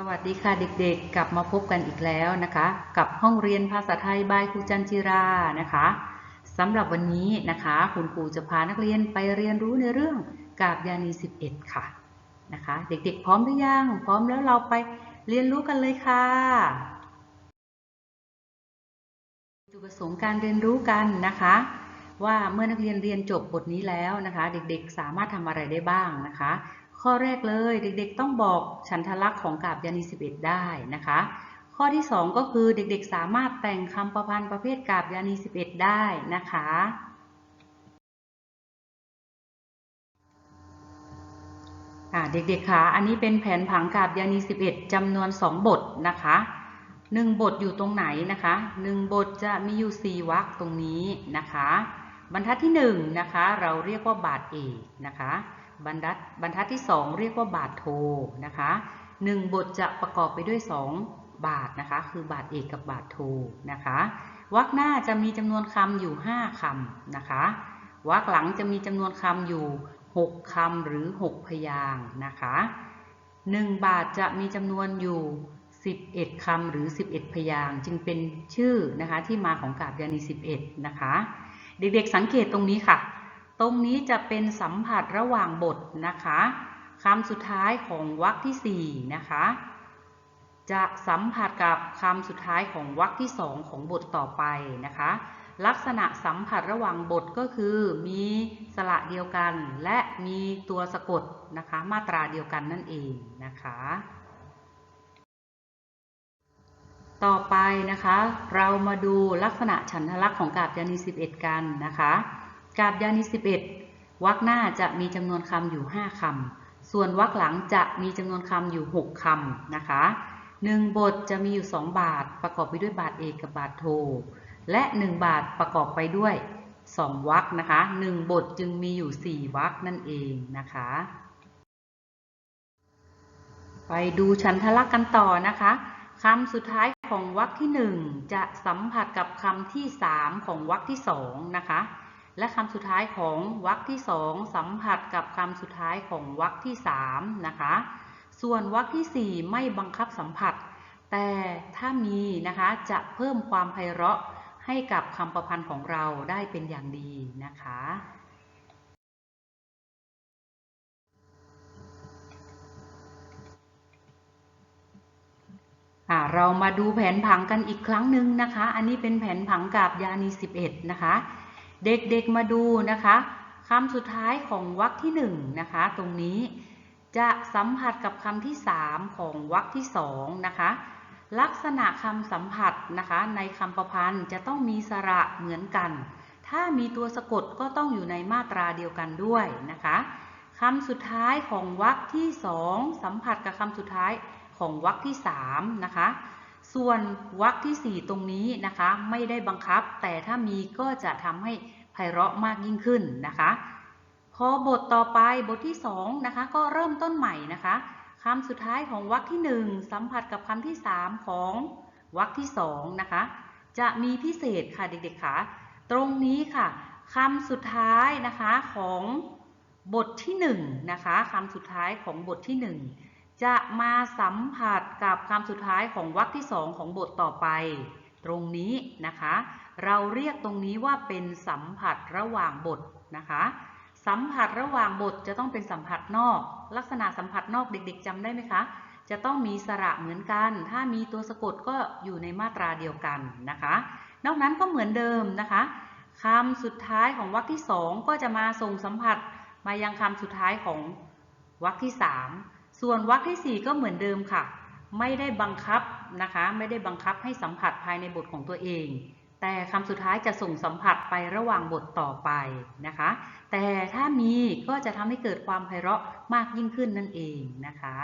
สวัสดีค่ะเด็กๆ กลับมาพบกันอีกแล้วนะคะ กับห้องเรียนภาษาไทยบายครูจันจิรานะคะสำหรับวันนี้นะคะ คุณครูจะพานักเรียนไปเรียนรู้ในเรื่องกาบยานี 11 ค่ะนะคะ เด็กๆ พร้อมหรือยังพร้อมแล้วเราไปเรียนรู้กันเลยค่ะจุดประสงค์การเรียนรู้กันนะคะ ว่าเมื่อนักเรียนเรียนจบบทนี้แล้วนะคะ เด็กๆ สามารถทำอะไรได้บ้างนะคะ ข้อแรกเลยเด็กๆ ต้องบอกฉันทลักษณ์ของกาบยานี11 ได้นะคะ ข้อที่ 2 ก็คือเด็กๆ สามารถแต่งคำประพันธ์ประเภทกาบยานี11 ได้นะคะ เด็กๆคะอันนี้เป็นแผนผังกาบยานี 11จำนวน 2 บทนะคะ 1 บทอยู่ตรงไหนนะคะ 1 บทจะมีอยู่ 4วรรคตรงนี้นะคะ บรรทัดที่1นะคะเราเรียกว่าบาทเอกนะคะ บรรทัดบรรทัดที่ 2 เรียกว่าบาทโทนะคะ1บทจะประกอบไปด้วย 2 บาทนะคะ คือบาทเอกกับบาทโทนะคะวรรคหน้าจะมีจำนวนคำอยู่ 5คำนะคะวรรคหลังจะมีจำนวนคำอยู่ 6คำหรือ 6 พยางนะคะ1 บาทจะมีจำนวนอยู่ 11คำหรือ 11 พยางจึงเป็นชื่อนะคะที่มาของกาบยานี11 นะคะ เด็กๆสังเกตตรงนี้ค่ะ ตรงนี้จะเป็นสัมผัสระหว่างบทนะคะคำสุดท้ายของวรรคที่ 4 นะคะ จะสัมผัสกับคำสุดท้ายของวรรคที่ 2 ของบทต่อไปนะคะ ลักษณะสัมผัสระหว่างบทก็คือ มีสระเดียวกันและมีตัวสะกดนะคะ มาตราเดียวกันนั่นเองนะคะ ต่อไปนะคะ เรามาดูลักษณะฉันทลักษณ์ของกาบยานี11 กันนะคะ กาบยานี11วรรคหน้าจะมีจำนวนคำอยู่5คำ ส่วนวรรคหลังจะมีจำนวนคำอยู่6คำนะคะ1บทจะมีอยู่2บาท ประกอบไปด้วยบาทเอกกับบาทโท และ1บาทประกอบไปด้วย2วรรคนะคะ1บทจึงมีอยู่4วรรคนั่นเองนะคะ ไปดูฉันทลักษณ์กันต่อนะคะคำสุดท้ายของวรรคที่1จะสัมผัสกับคำที่3ของวรรคที่2นะคะ และคำสุดท้ายของวรรคที่2สัมผัสกับคำสุดท้ายของวรรคที่3นะคะ ส่วนวรรคที่4ไม่บังคับสัมผัส แต่ถ้ามีนะคะจะเพิ่มความไพเราะให้กับคำประพันธ์ของเราได้เป็นอย่างดีนะคะอ่าเรามาดูแผนผังกันอีกครั้งหนึ่งนะคะ อันนี้เป็นแผนผังกาบยานี11 นะคะ เด็กๆมาดูนะคะคำสุดท้ายของวรรคที่1นะคะ ตรงนี้จะสัมผัสกับคำที่ 3 ของวรรคที่2นะคะ ลักษณะคำสัมผัสนะคะ ในคำประพันธ์จะต้องมีสระเหมือนกัน ถ้ามีตัวสะกดก็ต้องอยู่ในมาตราเดียวกันด้วยนะคะคำสุดท้ายของวรรคที่ 2 สัมผัสกับคำสุดท้ายของวรรคที่3นะคะ ส่วนวรรคที่ 4 ตรงนี้นะคะไม่ได้บังคับ แต่ถ้ามีก็จะทำให้ไพเราะมากยิ่งขึ้นนะคะพอบทต่อไปบทที่2นะคะก็เริ่มต้นใหม่นะคะคำสุดท้ายของวรรคที่ 1 สัมผัสกับคำที่ 3 ของวรรคที่2นะคะจะมีพิเศษค่ะเด็กๆค่ะตรงนี้ค่ะคำสุดท้ายนะคะของบทที่1นะคะคำสุดท้ายของบทที่ 1 จะมาสัมผัสกับคำสุดท้ายของวรรคที่2ของบทต่อไป ตรงนี้นะคะ เราเรียกตรงนี้ว่าเป็นสัมผัสระหว่างบทนะคะ สัมผัสระหว่างบทจะต้องเป็นสัมผัสนอก ลักษณะสัมผัสนอกเด็ก ๆจำได้ไหมคะ จะต้องมีสระเหมือนกัน ถ้ามีตัวสะกดก็อยู่ในมาตราเดียวกันนะคะ นอกนั้นก็เหมือนเดิมนะคะคำสุดท้ายของวรรคที่2ก็จะมาส่งสัมผัสมายังคำสุดท้ายของวรรคที่3 ส่วนวรรคที่ 4 ก็เหมือนเดิมค่ะ ไม่ได้บังคับนะคะ ไม่ได้บังคับให้สัมผัสภายในบทของตัวเอง แต่คำสุดท้ายจะส่งสัมผัสไประหว่างบทต่อไปนะคะ แต่ถ้ามีก็จะทำให้เกิดความไพเราะมากยิ่งขึ้นนั่นเองนะคะ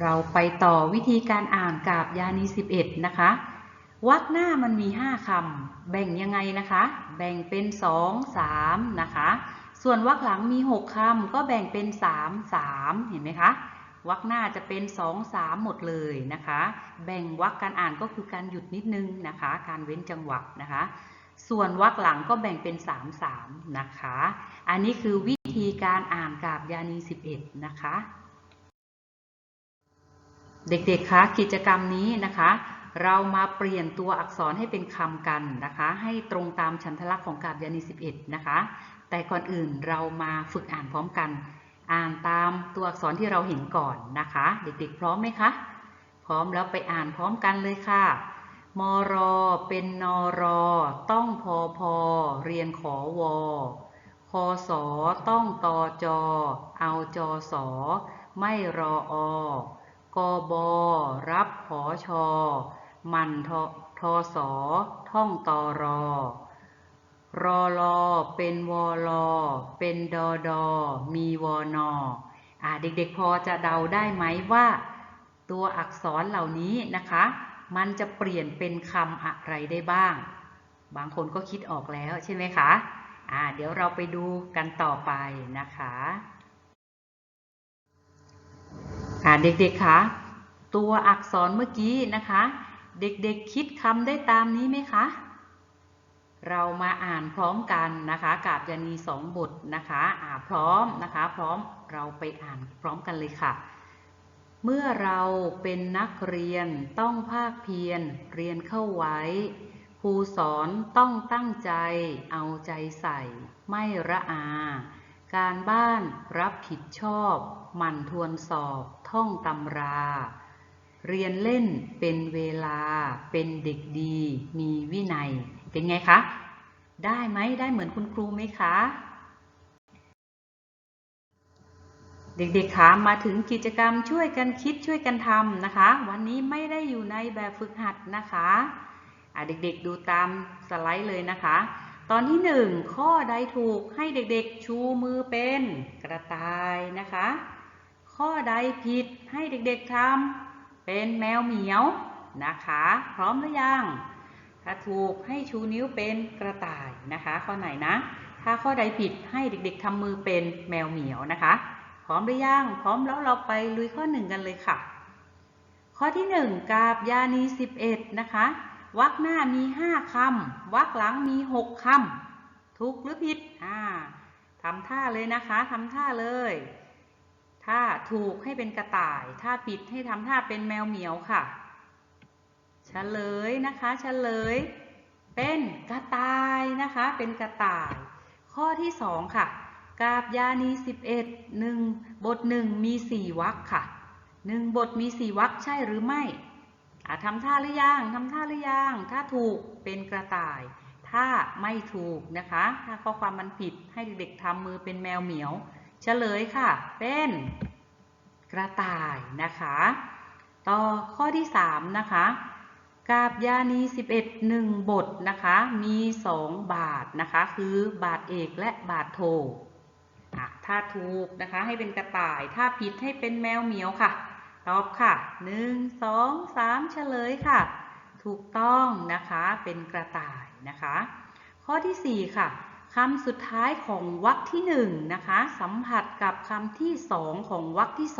เราไปต่อวิธีการอ่านกาบยานี 11 นะคะวรรคหน้ามันมี 5คำแบ่งยังไงนะคะ แบ่งเป็น 2 3 นะคะ ส่วนวรรคหลังมี 6คำก็แบ่งเป็น 3 3 เห็นไหมคะวรรคหน้าจะเป็น 2 3 หมดเลยนะคะ แบ่งวรรคการอ่านก็คือการหยุดนิดนึงนะคะ การเว้นจังหวะนะคะ ส่วนวรรคหลังก็แบ่งเป็น 3 3 นะคะ อันนี้คือวิวิธีการอ่านกาบยานี 11 นะคะ เด็กๆคะกิจกรรมนี้นะคะเรามาเปลี่ยนตัวอักษรให้เป็นคำกันนะคะ ให้ตรงตามฉันทลักษณ์ของกาบยานี11 นะคะ แต่ก่อนอื่นเรามาฝึกอ่านพร้อมกัน อ่านตามตัวอักษรที่เราเห็นก่อนนะคะ เด็กๆ พร้อมไหมคะ พร้อมแล้วไปอ่านพร้อมกันเลยค่ะ มรอเป็นนอรอต้องพอพอเรียนขอวอคอสอต้องตอจอ เอาจอสอ ไม่รออกบรับขอชอ มันททอสอท่องตอรอ รอลอเป็นวอลอเป็นดอดอมีวอนออ่าเด็กๆพอจะเดาได้ไหมว่า ตัวอักษรเหล่านี้นะคะ มันจะเปลี่ยนเป็นคำอะไรได้บ้าง บางคนก็คิดออกแล้วใช่ไหมคะอ่าเดี๋ยวเราไปดูกันต่อไปนะคะอ่าเด็กๆคะตัวอักษรเมื่อกี้นะคะ เด็กๆคิดคำได้ตามนี้ไหมคะ เรามาอ่านพร้อมกันนะคะกาบยานีสองบทนะคะอ่าพร้อมนะคะพร้อมเราไปอ่านพร้อมกันเลยค่ะ เมื่อเราเป็นนักเรียนต้องภาคเพียรเรียนเข้าไว้ ครูสอนต้องตั้งใจ เอาใจใส่ ไม่ระอา การบ้านรับผิดชอบ หมั่นทวนสอบท่องตำรา เรียนเล่นเป็นเวลาเป็นเด็กดีมีวินัย เป็นไงคะ ได้ไหมได้เหมือนคุณครูไหมคะ เด็กๆคะมาถึงกิจกรรมช่วยกันคิดช่วยกันทำนะคะ วันนี้ไม่ได้อยู่ในแบบฝึกหัดนะคะะเด็กๆดูตามสไลด์เลยนะคะ ตอนที่หนึ่งข้อใดถูกให้เด็กๆ ชูมือเป็นกระต่ายนะคะ ข้อใดผิดให้เด็กๆทำเป็นแมวเหมียวนะคะ พร้อมหรือยัง ถ้าถูกให้ชูนิ้วเป็นกระต่ายนะคะ ข้อไหนนะ ถ้าข้อใดผิดให้เด็กๆทำมือเป็นแมวเหมียวนะคะ พร้อมหรือยังพร้อมแล้วเราไปลุยข้อหนึ่งกันเลยค่ะ ข้อที่หนึ่งกาบยานีสิบเอ็ดนะคะวรรคหน้ามีห้าคำวรรคหลังมีหกคำถูกหรือผิดอ่าทำท่าเลยนะคะทำท่าเลยถ้าถูกให้เป็นกระต่าย ถ้าผิดให้ทำท่าเป็นแมวเหมียวค่ะ เฉลยนะคะเฉลย เป็นกระต่ายนะคะ เป็นกระต่าย ข้อที่สองค่ะ กาบยานีสิบเอ็ดหนึ่งบทหนึ่งมีสี่วรรคค่ะหนึ่งบทมีสี่วรรคใช่หรือไม่ทำท่าหรือยังทำท่าหรือยังถ้าถูกเป็นกระต่าย ถ้าไม่ถูกนะคะ ถ้าข้อความมันผิดให้เด็กๆทำมือเป็นแมวเหมียว เฉลยค่ะ เป็นกระต่ายนะคะ ต่อข้อที่สามนะคะ กาบยานี11 1 บทนะคะ มี 2 บาทนะคะ คือบาทเอกและบาทโทถ้าถูกนะคะ ให้เป็นกระต่าย ถ้าผิดให้เป็นแมวเหมียวค่ะ ตอบค่ะ 1 2 3 เฉลยค่ะ ถูกต้องนะคะ เป็นกระต่ายนะคะ ข้อที่ 4 ค่ะคำสุดท้ายของวรรคที่1นะคะ สัมผัสกับคำที่ 2 ของวรรคที่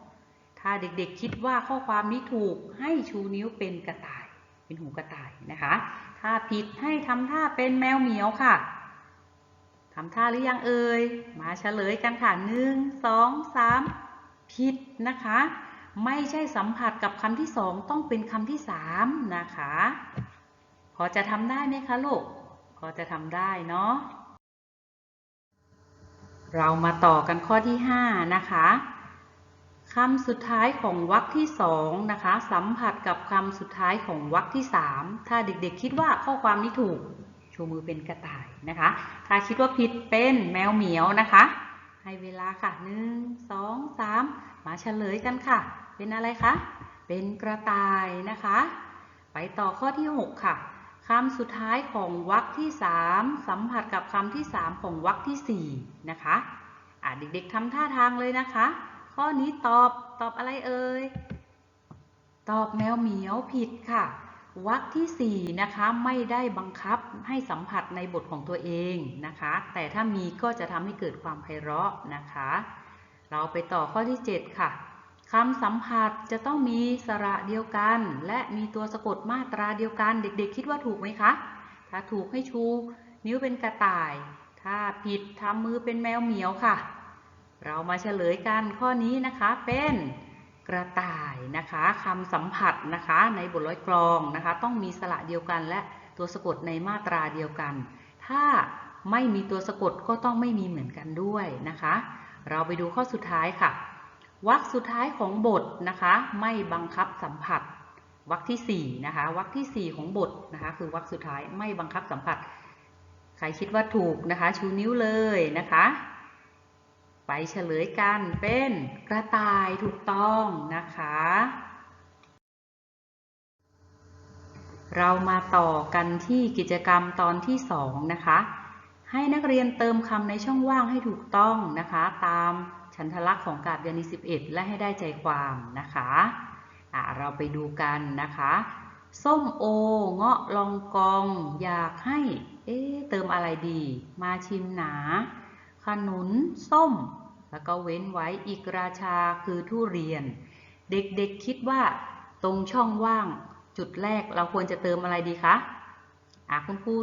2 ถ้าเด็กๆคิดว่าข้อความนี้ถูกให้ชูนิ้วเป็นกระต่าย เป็นหูกระต่ายนะคะ ถ้าผิดให้ทำท่าเป็นแมวเหมียวค่ะทำท่าหรือยังเอ่ย มาเฉลยกันค่ะหนึ่งสองสามผิดนะคะ ไม่ใช่สัมผัสกับคำที่สองต้องเป็นคำที่สามนะคะ พอจะทำได้ไหมคะลูก พอจะทำได้เนาะ เรามาต่อกันข้อที่ห้านะคะ คำสุดท้ายของวรรคที่สองนะคะ สัมผัสกับคำสุดท้ายของวรรคที่สามถ้าเด็กๆ คิดว่าข้อความนี้ถูกชูมือเป็นกระต่ายนะคะ ถ้าคิดว่าผิดเป็นแมวเหมียวนะคะ ให้เวลาค่ะหนึ่งสองสามมาเฉลยกันค่ะ เป็นอะไรคะ เป็นกระต่ายนะคะ ไปต่อข้อที่หกค่ะคำสุดท้ายของวรรคที่สามสัมผัสกับคำที่สามของวรรคที่สี่นะคะอะเด็กๆทำท่าทางเลยนะคะ ข้อนี้ตอบตอบอะไรเอ่ย ตอบแมวเหมียวผิดค่ะวรรคที่ 4 นะคะ ไม่ได้บังคับให้สัมผัสในบทของตัวเองนะคะ แต่ถ้ามีก็จะทำให้เกิดความไพเราะนะคะ เราไปต่อข้อที่ 7 ค่ะคำสัมผัสจะต้องมีสระเดียวกัน และมีตัวสะกดมาตราเดียวกัน เด็กๆ คิดว่าถูกไหมคะ ถ้าถูกให้ชู นิ้วเป็นกระต่าย ถ้าถ้าผิดทำมือเป็นแมวเหมียวค่ะ เรามาเฉลยกันข้อนี้นะคะเป็นกระต่ายนะคะคำสัมผัสนะคะในบทร้อยกลองนะคะ ต้องมีสระเดียวกันและตัวสะกดในมาตราเดียวกัน ถ้าไม่มีตัวสะกดก็ต้องไม่มีเหมือนกันด้วยนะคะ เราไปดูข้อสุดท้ายค่ะวรรคสุดท้ายของบทนะคะ ไม่บังคับสัมผัสวรรคที่4นะคะวรรคที่ 4 ของบทนะคะคือวรรคสุดท้ายไม่บังคับสัมผัส ใครคิดว่าถูกนะคะ ชูนิ้วเลยนะคะ ไปเฉลยกันเป็นกระต่ายถูกต้องนะคะ เรามาต่อกันที่กิจกรรมตอนที่2นะคะ ให้นักเรียนเติมคำในช่องว่างให้ถูกต้องนะคะ ตามฉันทลักษณ์ของกาบยานี11 และให้ได้ใจความนะคะะเราไปดูกันนะคะ ส้มโอ เงาะลองกอง อยากให้ เอ๊เติมอะไรดี มาชิมหนา ขนุน ส้ม แล้วก็เว้นไว้อีกราชาคือทุเรียน เด็กๆคิดว่าตรงช่องว่างจุดแรกเราควรจะเติมอะไรดีคะอะคุณครู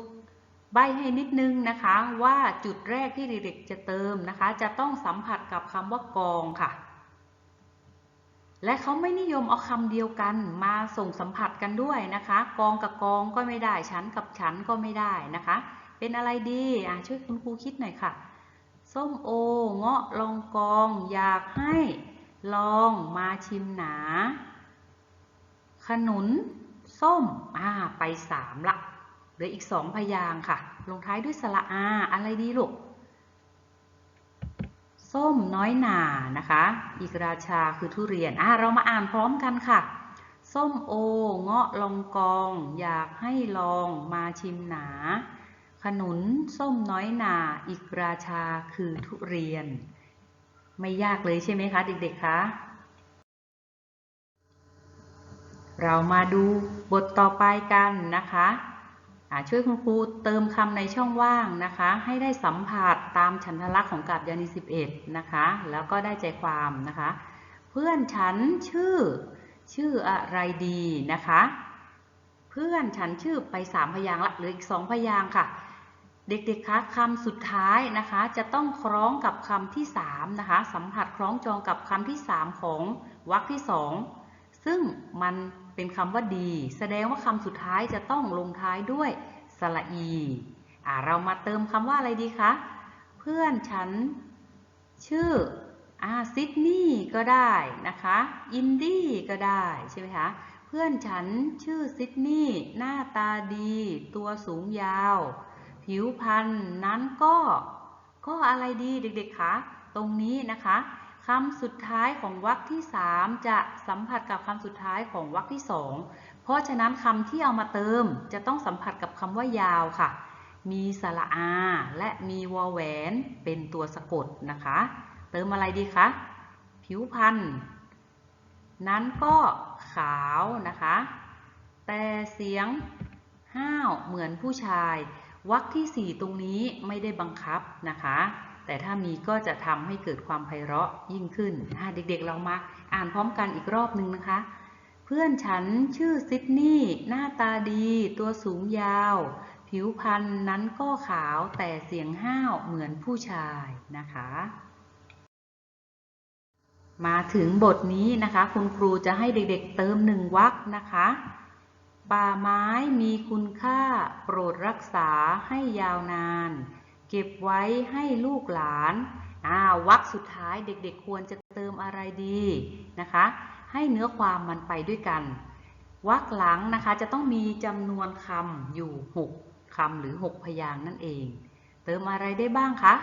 ใบให้นิดนึงนะคะว่าจุดแรกที่เด็กๆจะเติมนะคะ จะต้องสัมผัสกับคำว่ากองค่ะ และเขาไม่นิยมเอาคำเดียวกันมาส่งสัมผัสกันด้วยนะคะ กองกับกองก็ไม่ได้ชั้นกับชั้นก็ไม่ได้นะคะ เป็นอะไรดีอะช่วยคุณครูคิดหน่อยค่ะ ส้มโอ เงาะลองกอง อยากให้ลองมาชิมหนา ขนุน ส้ม อ่า ไปสามละ เหลืออีกสองพยางค่ะ ลงท้ายด้วยสระอา อะไรดีลูก ส้มน้อยหนานะคะ อีกราชาคือทุเรียน อ่าเรามาอ่านพร้อมกันค่ะ ส้มโอ เงาะลองกอง อยากให้ลองมาชิมหนา ขนุนส้มน้อยหนาอีกราชาคือทุเรียน ไม่ยากเลยใช่ไหมคะ เด็กๆคะเรามาดูบทต่อไปกันนะคะช่วยคุณครูเติมคำในช่องว่างนะคะ ให้ได้สัมผัสตามฉันทลักษณ์ของกับยานี11 นะคะ แล้วก็ได้ใจความนะคะ เพื่อนฉันชื่อ ชื่ออะไรดีนะคะ เพื่อนฉันชื่อไปสามพยางค์ละเหลืออีกสองพยางค์ค่ะ เด็กๆ คะคำสุดท้ายนะคะ จะต้องคล้องกับคำที่สามนะคะ สัมผัสคล้องจองกับคำที่สามของวรรคที่สองซึ่งมันเป็นคำว่าดี แสดงว่าคำสุดท้ายจะต้องลงท้ายด้วยสระอีอ่าเรามาเติมคำว่าอะไรดีคะ เพื่อนฉัน ชื่ออ่าซิดนีย์ก็ได้นะคะ อินดี้ก็ได้ใช่ไหมคะ เพื่อนฉันชื่อซิดนีย์หน้าตาดี ตัวสูงยาว ผิวพรรณนั้นก็ ก็อะไรดีเด็กๆคะตรงนี้นะคะคำสุดท้ายของวรรคที่ 3 จะสัมผัสกับคำสุดท้ายของวรรคที่ 2 เพราะฉะนั้นคำที่เอามาเติม จะต้องสัมผัสกับคำว่ายาวค่ะ มีสระอา และมีวอแหวนเป็นตัวสะกดนะคะ เติมอะไรดีคะผิวพรรณนั้นก็ขาวนะคะ แต่เสียงห้าวเหมือนผู้ชาย วรรคที่ 4 ตรงนี้ไม่ได้บังคับนะคะ แต่ถ้ามีก็จะทำให้เกิดความไพเราะยิ่งขึ้นเด็กๆเรามาอ่านพร้อมกันอีกรอบหนึ่งนะคะ เพื่อนฉันชื่อซิดนีย์หน้าตาดี ตัวสูงยาว ผิวพรรณนั้นก็ขาวแต่เสียงห้าวเหมือนผู้ชายนะคะ มาถึงบทนี้นะคะ คุณครูจะให้เด็กๆเติมหนึ่งวรรคนะคะ ป่าไม้มีคุณค่าโปรดรักษาให้ยาวนาน เก็บไว้ให้ลูกหลานอ่าวักสุดท้ายเด็กๆควรจะเติมอะไรดีนะคะ ให้เนื้อความมันไปด้วยกันวักหลังนะคะจะต้องมีจำนวนคำอยู่ 6คำหรือ 6 พยางนั่นเอง เติมอะไรได้บ้างคะ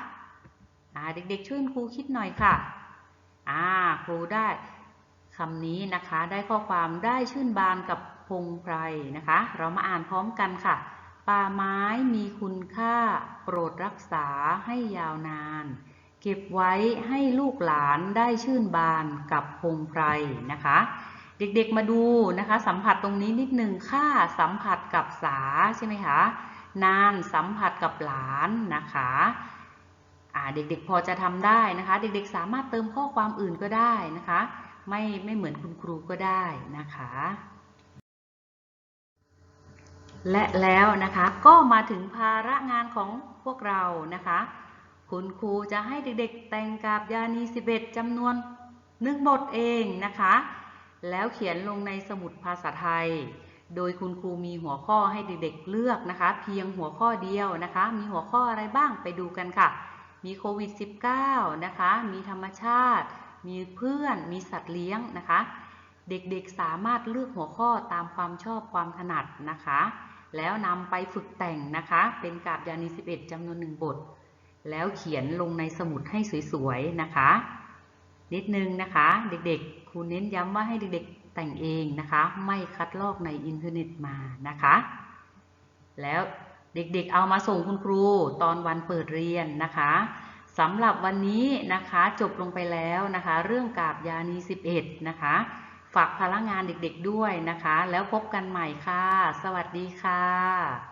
เด็กๆช่วยครูคิดหน่อยค่ะอ่าครูได้คำนี้นะคะได้ข้อความได้ชื่นบานกับ พงไพรนะคะ เรามาอ่านพร้อมกันค่ะ ป่าไม้มีคุณค่า โปรดรักษาให้ยาวนาน เก็บไว้ให้ลูกหลานได้ชื่นบานกับพงไพรนะคะ เด็กๆมาดูนะคะ สัมผัสตรงนี้นิดหนึ่งค่าสัมผัสกับสาใช่ไหมคะ นานสัมผัสกับหลานนะคะเด็กๆพอจะทำได้นะคะ เด็กๆสามารถเติมข้อความอื่นก็ได้นะคะ ไม่ไม่เหมือนคุณครูก็ได้นะคะ และแล้วนะคะก็มาถึงภาระงานของพวกเรานะคะ คุณครูจะให้เด็กๆแต่งกาบยานี11จำนวนหนึ่งบทเองนะคะ แล้วเขียนลงในสมุดภาษาไทย โดยคุณครูมีหัวข้อให้เด็กๆเลือกนะคะ เพียงหัวข้อเดียวนะคะ มีหัวข้ออะไรบ้างไปดูกันค่ะ มีโควิด -19 นะคะ มีธรรมชาติ มีเพื่อน มีสัตว์เลี้ยงนะคะ เด็กๆสามารถเลือกหัวข้อตามความชอบความถนัดนะคะ แล้วนำไปฝึกแต่งนะคะ เป็นกาบยานี 11จำนวนหนึ่งบท แล้วเขียนลงในสมุดให้สวยๆนะคะ นิดนึงนะคะ เด็กๆครูเน้นย้ำว่าให้เด็กๆแต่งเองนะคะ ไม่คัดลอกในอินเทอร์เน็ตมานะคะ แล้วเด็กๆเอามาส่งคุณครูตอนวันเปิดเรียนนะคะสำหรับวันนี้นะคะจบลงไปแล้วนะคะ เรื่องกาบยานี 11 นะคะ ฝากพลังงานเด็กๆด้วยนะคะ แล้วพบกันใหม่ค่ะ สวัสดีค่ะ